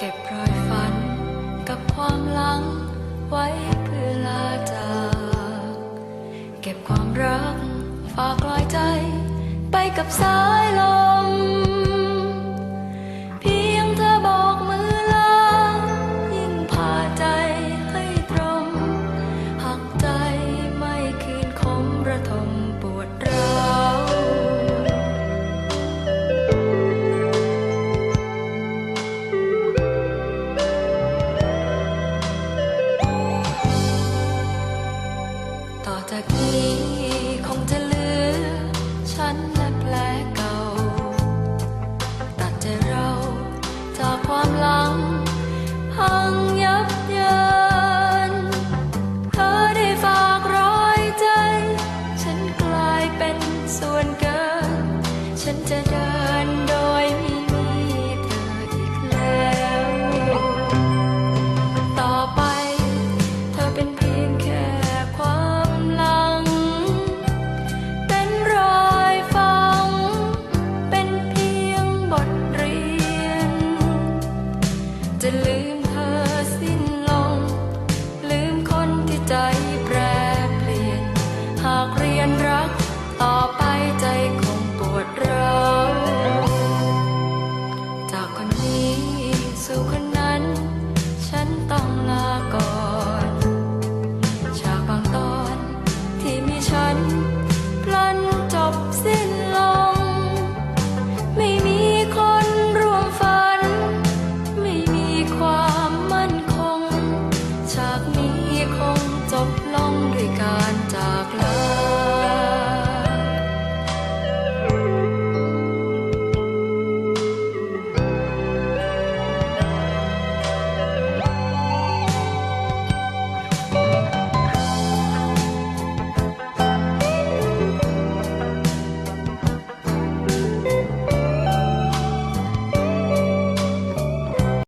เก็บรอยฝันกับความหลังไว้เพื่อลาจากเก็บความรักฝากลอยใจไปกับสายลม จากนี้คงจะเหลือ ฉันและแผลเก่า ตัดใจเราจากความหลัง พังยับเยินเธอได้ฝากรอยใจ ฉันกลายเป็นส่วนเกิน ฉันจะเดิน สิ้นลง ลืมคนที่ใจแปรเปลี่ยน หากเรียนรักต่อไปใจคงปวดร้าวจากคนนี้สู่คน ด้วยการจากลา